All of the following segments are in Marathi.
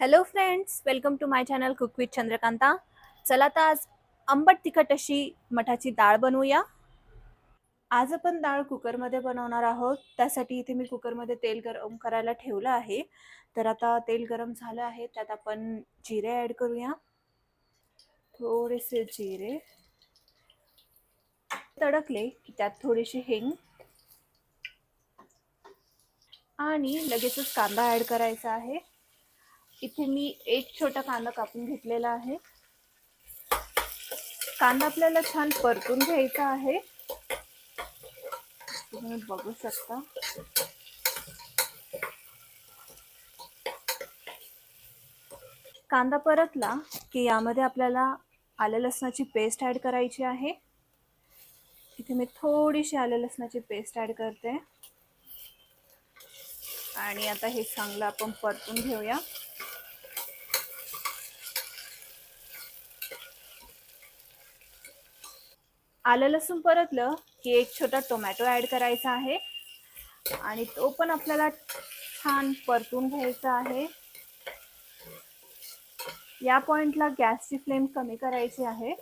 Hello friends welcome to my channel cook with Chandrakanta चला तर आज आंबट तिखट अशी मठाची डाळ बनवूया. आज आपण डाळ कुकरमध्ये बनवणार आहोत. त्यासाठी इथे मी कुकरमध्ये तेल गरम करायला ठेवलं आहे. तर आता तेल गरम झालं आहे. त्यात आपण जिरे ॲड करूया. थोडेसे जिरे. तडकले की त्यात थोडीशी हिंग. आणि लगेचच कांदा ॲड करायचा आहे. इथे मी एक छोटा कांदा कापून घेतलेला आहे. कांदा आपल्याला छान परतून घ्यायचा आहे. तुम्ही बघू शकता. कांदा परतला की यामध्ये आपल्याला आलं लसणाची पेस्ट ॲड करायची आहे. इथे मी थोडीशी आलं लसणाची पेस्ट ॲड करते. आणि आता हे चांगलं आपण परतून घेऊया. आलं लसूण परतलं की एक छोटा टोमॅटो ॲड करायचा आहे. आणि तो पण आपल्याला छान परतून घ्यायचा आहे. या पॉइंटला गॅसची फ्लेम कमी करायची आहे.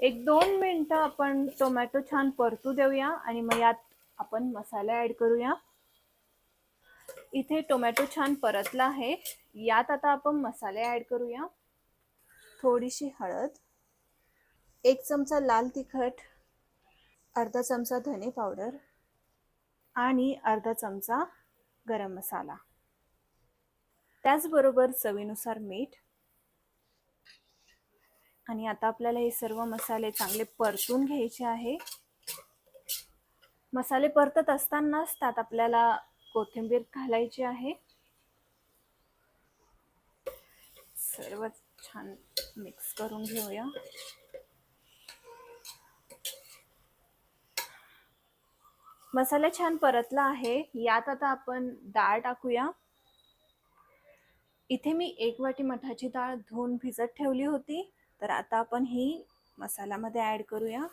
एक दोन मिनटं आपण टोमॅटो छान परतू देऊया आणि मग यात आपण मसाला ॲड करूया. इथे टोमॅटो छान परतला आहे. यात आता आपण मसाले ॲड करूया. थोडीशी हळद. एक चमचा लाल तिखट अर्धा चमचा धने पावडर आणि अर्धा चमचा गरम मसाला. त्याचबरोबर चवीनुसार मीठ आणि आता आपल्याला हे सर्व मसाले चांगले परतून घ्यायचे आहे. मसाले परतत असतानाच त्यात आपल्याला कोथिंबीर घालायची आहे. सर्व छान मिक्स करून घेऊया. मसाला छान परतला आहे. यात आता आपण डाळ टाकूया. इथे मी एक वाटी मठाची डाळ धुवून भिजत ठेवली होती. तर आता आपण ही मसाल्यामध्ये ॲड करूया.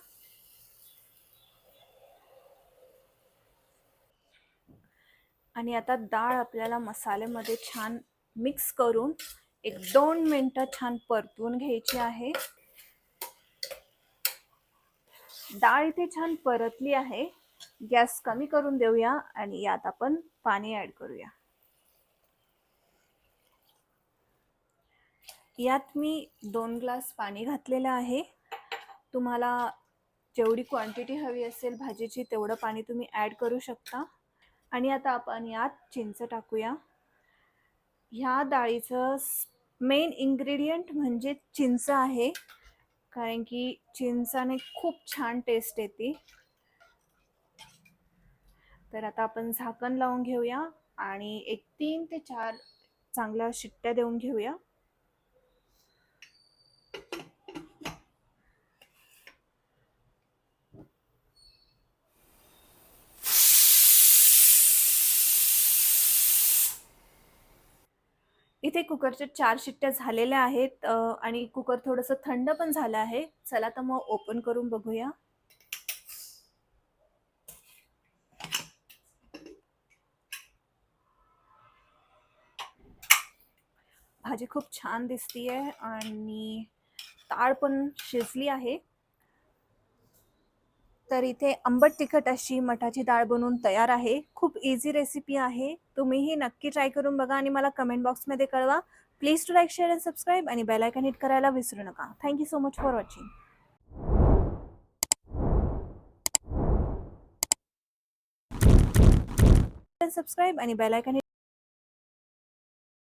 आणि आता डाळ आपल्याला मसाल्यामध्ये छान मिक्स करून एक दोन मिनटं छान परतून घ्यायची आहे. डाळ इथे छान परतली आहे. गॅस कमी करून देऊया आणि यात आपण पाणी ॲड करूया. यात मी दोन ग्लास पाणी घातलेलं आहे. तुम्हाला जेवढी क्वांटिटी हवी असेल भाजीची तेवढं पाणी तुम्ही ॲड करू शकता. आणि आता आपण यात चिंच टाकूया. ह्या डाळीचं मेन इन्ग्रेडियंट म्हणजे चिंच आहे. कारण की चिंचाने खूप छान टेस्ट येते. तर आता आपण झाकण लावून घेऊया आणि एक तीन ते चार चांगल्या शिट्ट्या देऊन घेऊया. इथे कुकरच्या चार शिट्ट्या झालेल्या आहेत आणि कुकर थोडंसं थंड पण झालं आहे. चला तर मग ओपन करून बघूया. भाजी खूप छान दिसतीये आणि डाळ पण शिजली आहे. तर इथे आंबट तिखट अशी मठाची डाळ बनवून तयार आहे. खूप इझी रेसिपी आहे. तुम्हीही नक्की ट्राय करून बघा आणि मला कमेंट बॉक्समध्ये कळवा. Please to like share and subscribe आणि बेलायकन हिट करायला विसरू नका. Thank you so much for watching subscribe आणि बेलायकन